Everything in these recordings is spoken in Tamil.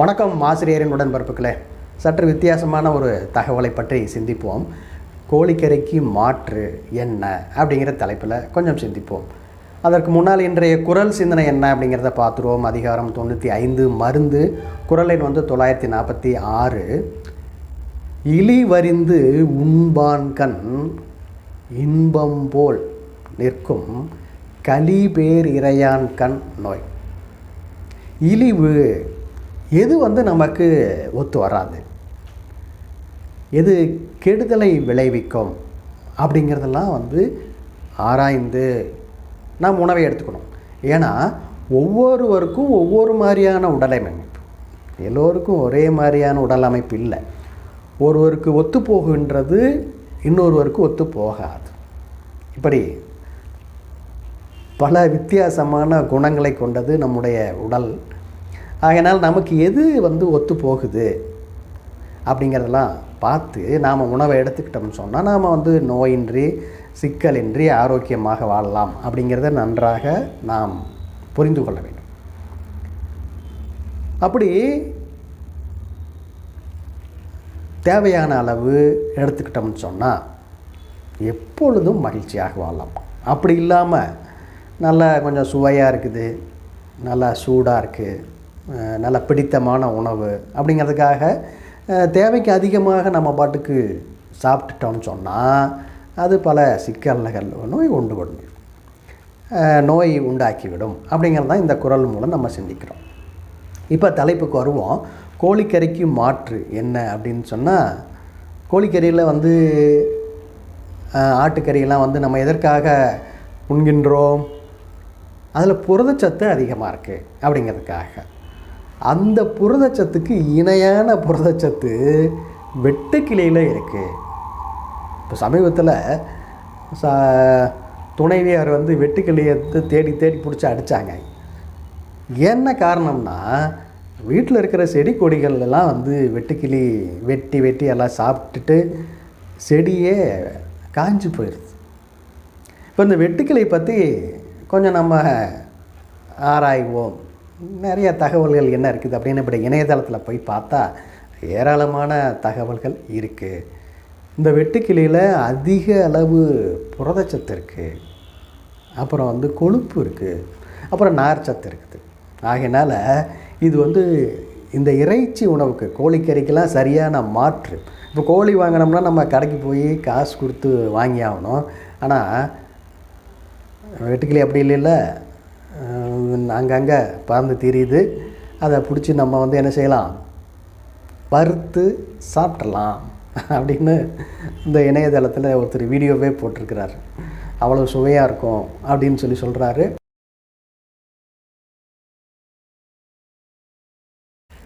வணக்கம் ஆசிரியரின் உடன்பரப்புகளே சற்று வித்தியாசமான ஒரு தகவலை பற்றி சிந்திப்போம். கோழிக்கறிக்கு மாற்று என்ன அப்படிங்கிற தலைப்பில் கொஞ்சம் சிந்திப்போம். அதற்கு முன்னால் இன்றைய குரல் சிந்தனை என்ன அப்படிங்கிறத பார்த்துருவோம். அதிகாரம் தொண்ணூற்றி ஐந்து மருந்து குரல் எண் வந்து தொள்ளாயிரத்தி நாற்பத்தி ஆறு. இலி வரிந்து உண்பான்கண் இன்பம் போல் நிற்கும் கலிபேர் இறையான் கண் நோய். இழிவு எது வந்து நமக்கு ஒத்து வராது? எது கெடுதலை விளைவிக்கும்? அப்படிங்கிறதெல்லாம் வந்து ஆராய்ந்து நாம் உணவை எடுத்துக்கணும். ஏன்னா ஒவ்வொருவருக்கும் ஒவ்வொரு மாதிரியான உடலமைப்பு எல்லோருக்கும் ஒரே மாதிரியான உடல் அமைப்பு இல்லை. ஒருவருக்கு ஒத்து போகின்றது இன்னொருவருக்கு ஒத்து போகாது. இப்படி பல வித்தியாசமான குணங்களை கொண்டது நம்முடைய உடல். அதனால் நமக்கு எது வந்து ஒத்து போகுது அப்படிங்கிறதெல்லாம் பார்த்து நாம் உணவை எடுத்துக்கிட்டோம்னு சொன்னால் நாம் வந்து நோயின்றி சிக்கலின்றி ஆரோக்கியமாக வாழலாம் அப்படிங்கிறத நன்றாக நாம் புரிந்து கொள்ள வேண்டும். அப்படி தேவையான அளவு எடுத்துக்கிட்டோம்னு சொன்னால் எப்பொழுதும் மகிழ்ச்சியாக வாழலாம். அப்படி இல்லாமல் நல்லா கொஞ்சம் சுவையாக இருக்குது நல்லா சூடாக இருக்குது நல்ல பிடித்தமான உணவு அப்படிங்கிறதுக்காக தேவைக்கு அதிகமாக நம்ம பாட்டுக்கு சாப்பிட்டுட்டோம்னு சொன்னால் அது பல சிக்கல்கள் நோய் உண்டு கொண்டு நோய் உண்டாக்கிவிடும் அப்படிங்கிறது தான் இந்த குரல் மூலம் நம்ம சிந்திக்கிறோம். இப்போ தலைப்புக்கு வருவோம். கோழிக்கறிக்கு மாற்று என்ன அப்படின்னு சொன்னால் கோழிக்கறியில் வந்து ஆட்டுக்கறியெல்லாம் வந்து நம்ம எதற்காக உண்கின்றோம் அதில் புரதச்சத்து அதிகமாக இருக்குது அப்படிங்கிறதுக்காக. அந்த புரதச்சத்துக்கு இணையான புரதச்சத்து வெட்டுக்கிளியில் இருக்குது இப்போ சமீபத்தில் ச துணைவியார் வந்து வெட்டுக்கிளியை தேடி தேடி பிடிச்சி அடித்தாங்க என்ன காரணம்னா வீட்டில் இருக்கிற செடி கொடிகள் எல்லாம் வந்து வெட்டுக்கிளி வெட்டி வெட்டி எல்லாம் சாப்பிட்டுட்டு செடியே காஞ்சு போயிடுது இப்போ இந்த வெட்டுக்கிளி பற்றி கொஞ்சம் நம்ம ஆராய்வோம். நிறைய தகவல்கள் என்ன இருக்குது அப்படின்னு இப்படி இணையதளத்தில் போய் பார்த்தா ஏராளமான தகவல்கள் இருக்குது இந்த வெட்டுக்கிளியில் அதிக அளவு புரதச்சத்து இருக்குது அப்புறம் வந்து கொழுப்பு இருக்குது அப்புறம் நார்ச்சத்து இருக்குது. ஆகையினால் இது வந்து இந்த இறைச்சி உணவுக்கு கோழிக்கறிக்கெல்லாம் சரியான மாற்று. இப்போ கோழி வாங்கினோம்னா நம்ம கடைக்கு போய் காசு கொடுத்து வாங்கி ஆகணும் ஆனால் வெட்டுக்கிளி அப்படி இல்லைல்ல. அங்கங்கே பறந்து திரியுது. அதை பிடிச்சி நம்ம வந்து என்ன செய்யலாம்? வறுத்து சாப்பிட்றலாம் அப்படின்னு இந்த இணையதளத்தில் ஒருத்தர் வீடியோவே போட்டிருக்கிறார். அவ்வளோ சுவையாக இருக்கும் அப்படின்னு சொல்லி சொல்கிறாரு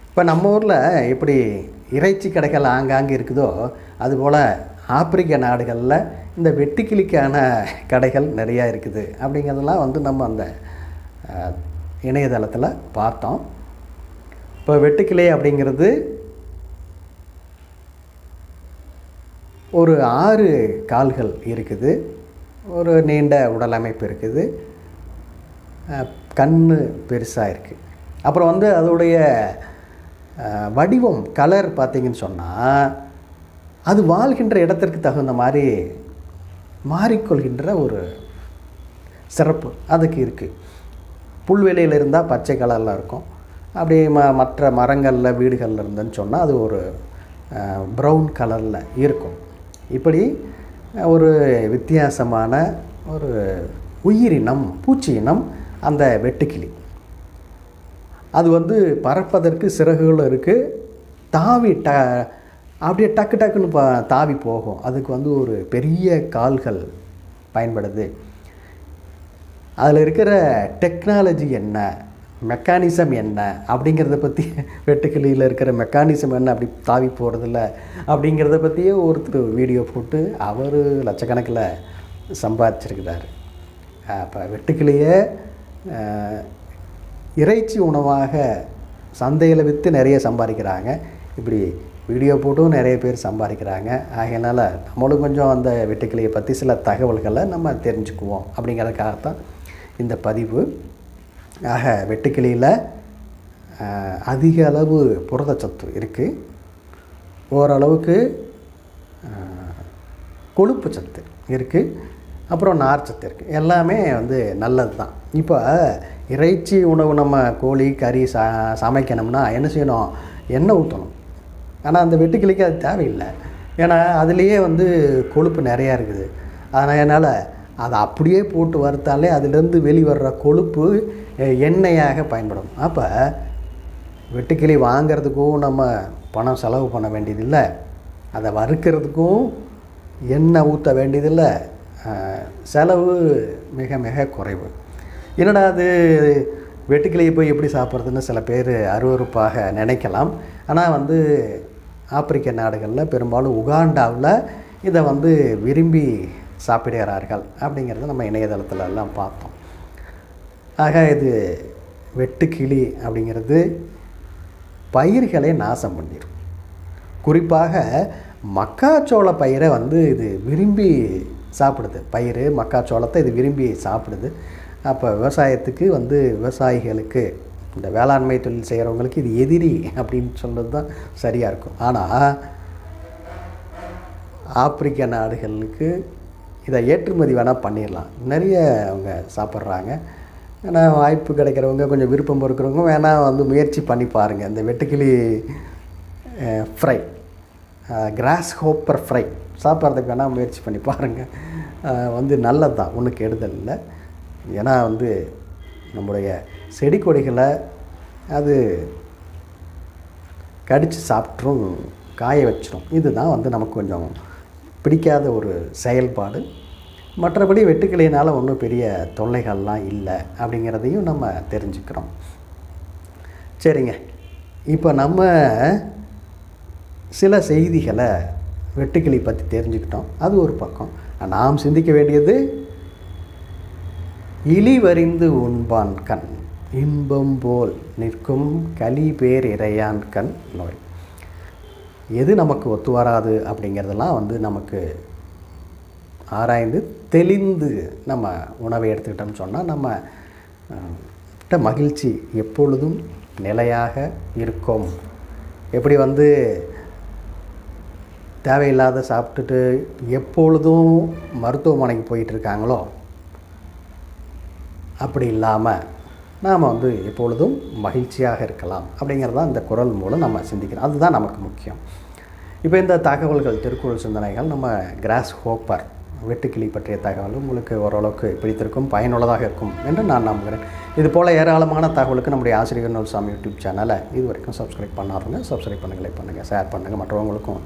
இப்போ நம்ம ஊரில் எப்படி இறைச்சி கடைகள் ஆங்காங்கே இருக்குதோ அதுபோல் ஆப்பிரிக்க நாடுகளில் இந்த வெட்டிக்கிளிக்கான கடைகள் நிறையா இருக்குது. அப்படிங்கிறதெல்லாம் வந்து நம்ம அந்த இணையதளத்தில் பார்த்தோம். இப்போ வெட்டுக்கிளை அப்படிங்கிறது ஒரு ஆறு கால்கள் இருக்குது. ஒரு நீண்ட உடல் அமைப்பு இருக்குது. கண் பெருசாக இருக்குது அப்புறம் வந்து அதோடைய வடிவம் கலர் பார்த்திங்கன்னு சொன்னால் அது வாழ்கின்ற இடத்திற்கு தகுந்த மாதிரி மாறிக்கொள்கின்ற ஒரு சிறப்பு அதுக்கு இருக்குது புல்வெளியில் இருந்தால் பச்சை கலரில் இருக்கும். அப்படி ம மற்ற மரங்களில் வீடுகளில் இருந்துன்னு சொன்னால் அது ஒரு ப்ரௌன் கலரில் இருக்கும். இப்படி ஒரு வித்தியாசமான ஒரு உயிரினம் பூச்சி இனம் அந்த வெட்டுக்கிளி. அது வந்து பறப்பதற்கு சிறகுகளும் இருக்குது தாவி ட அப்படியே டக்கு டக்குன்னு ப தாவி போகும். அதுக்கு வந்து ஒரு பெரிய கால்கள் பயன்படுது. அதில் இருக்கிற டெக்னாலஜி என்ன? மெக்கானிசம் என்ன? அப்படிங்கிறத பற்றி வெட்டுக்கிளியில் இருக்கிற மெக்கானிசம் என்ன? அப்படி தாவி போகிறதில்ல அப்படிங்கிறத பற்றியே ஒருத்தர் வீடியோ போட்டு அவர் லட்சக்கணக்கில் சம்பாதிச்சிருக்கிறார். அப்போ வெட்டுக்கிளியை இறைச்சி உணவாக சந்தையில் விற்று நிறைய சம்பாதிக்கிறாங்க. இப்படி வீடியோ போட்டும் நிறைய பேர் சம்பாதிக்கிறாங்க. ஆகையினால் நம்மளும் கொஞ்சம் அந்த வெட்டுக்கிளியை பற்றி சில தகவல்களை நம்ம தெரிஞ்சுக்குவோம் அப்படிங்கிறதுக்காகத்தான் இந்த பதிவு. ஆக வெட்டுக்கிளியில் அதிக அளவு புரதச்சத்து இருக்குது ஓரளவுக்கு கொழுப்பு சத்து இருக்குது அப்புறம் நார் சத்து இருக்குது எல்லாமே வந்து நல்லது தான் இப்போ இறைச்சி உணவு நம்ம கோழி கறி ச சமைக்கணும்னா என்ன செய்யணும்? எண்ணெய் ஊற்றணும் ஆனால் அந்த வெட்டுக்கிளிக்கு அது தேவையில்லை. ஏன்னா அதுலேயே வந்து கொழுப்பு நிறையா இருக்குது. அதனால் என்னால் அதை அப்படியே போட்டு வறுத்தாலே அதுலேருந்து வெளிவர்ற கொழுப்பு எண்ணெயாக பயன்படும். அப்போ வெட்டுக்கிளி வாங்கிறதுக்கும் நம்ம பணம் செலவு பண்ண வேண்டியதில்லை. அதை வறுக்கிறதுக்கும் எண்ணெய் ஊற்ற வேண்டியதில்லை. செலவு மிக மிக குறைவு. என்னடா அது? வெட்டுக்கிளியை போய் எப்படி சாப்பிட்றதுன்னு சில பேர் அருவருப்பாக நினைக்கலாம். ஆனால் வந்து ஆப்பிரிக்க நாடுகளில் பெரும்பாலும் உகாண்டாவில் இதை வந்து விரும்பி சாப்பிடுகிறார்கள் அப்படிங்கிறத நம்ம இணையதளத்தில் எல்லாம் பார்த்தோம். ஆக இது வெட்டுக்கிளி அப்படிங்கிறது பயிர்களை நாசம் பண்ணிடும் குறிப்பாக மக்காச்சோள பயிரை வந்து இது விரும்பி சாப்பிடுது. பயிர் மக்காச்சோளத்தை இது விரும்பி சாப்பிடுது. அப்போ விவசாயத்துக்கு வந்து விவசாயிகளுக்கு இந்த வேளாண்மை தொழில் செய்கிறவங்களுக்கு இது எதிரி அப்படின்னு சொல்கிறது தான் சரியாக இருக்கும். ஆனால் ஆப்பிரிக்க நாடுகளுக்கு இதை ஏற்றுமதி வேணால் பண்ணிடலாம் நிறைய அவங்க சாப்பிட்றாங்க. ஏன்னா வாய்ப்பு கிடைக்கிறவங்க கொஞ்சம் விருப்பம் இருக்கிறவங்க வேணால் வந்து முயற்சி பண்ணி பாருங்கள் இந்த வெட்டுக்கிளி ஃப்ரை கிராஸ் ஹோப்பர் ஃப்ரை சாப்பிட்றதுக்கு வேணால் முயற்சி பண்ணி பாருங்கள் வந்து நல்லது தான் ஒன்றும் கெடுதல் இல்லை. ஏன்னா வந்து நம்முடைய செடி கொடிகளை அது கடித்து சாப்பிட்ரும் காய வச்சிடும் இதுதான் வந்து நமக்கு கொஞ்சம் பிடிக்காத ஒரு செயல்பாடு. மற்றபடி வெட்டுக்கிளியினால் ஒன்றும் பெரிய தொல்லைகள்லாம் இல்லை அப்படிங்கிறதையும் நம்ம தெரிஞ்சுக்கிறோம். சரிங்க. இப்போ நம்ம சில செய்திகளை வெட்டுக்கிளி பற்றி தெரிஞ்சுக்கிட்டோம். அது ஒரு பக்கம். நாம் சிந்திக்க வேண்டியது இழிவறிந்து உண்பான் கண் இன்பம் போல் நிற்கும் களி பேர் இறையான் கண் நோய். எது நமக்கு ஒத்து வராது அப்படிங்கிறதெல்லாம் வந்து நமக்கு ஆராய்ந்து தெளிந்து நம்ம உணவை எடுத்துக்கிட்டோம்னு சொன்னால் நம்ம கிட்ட மகிழ்ச்சி எப்பொழுதும் நிலையாக இருக்கும். எப்படி வந்து தேவையில்லாத சாப்பிட்டுட்டு எப்பொழுதும் மருத்துவமனைக்கு போயிட்டுருக்காங்களோ அப்படி இல்லாமல் நாம் வந்து எப்பொழுதும் மகிழ்ச்சியாக இருக்கலாம் அப்படிங்கிறதான் இந்த குரல் மூலம் நம்ம சிந்திக்கிறோம். அதுதான் நமக்கு முக்கியம். இப்போ இந்த தகவல்கள் திருக்குறள் சிந்தனைகள் நம்ம கிராஸ் ஹோப்பர் வெட்டுக்கிளி பற்றிய தகவல் உங்களுக்கு ஓரளவுக்கு பிடித்திருக்கும் பயனுள்ளதாக இருக்கும் என்று நான் நம்புகிறேன். இது போல் ஏராளமான தகவலுக்கு நம்முடைய ஆசிரியர் நூல்சாமி யூடியூப் சேனலை இது வரைக்கும் சப்ஸ்கிரைப் பண்ணாருங்க சப்ஸ்கிரைப் பண்ணுங்க. லைக் பண்ணுங்கள் ஷேர் பண்ணுங்கள் மற்றவங்களுக்கும்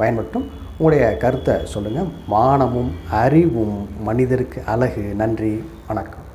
பயன்பட்டும் உங்களுடைய கருத்தை சொல்லுங்கள் மானமும் அறிவும் மனிதருக்கு அழகு. நன்றி. வணக்கம்.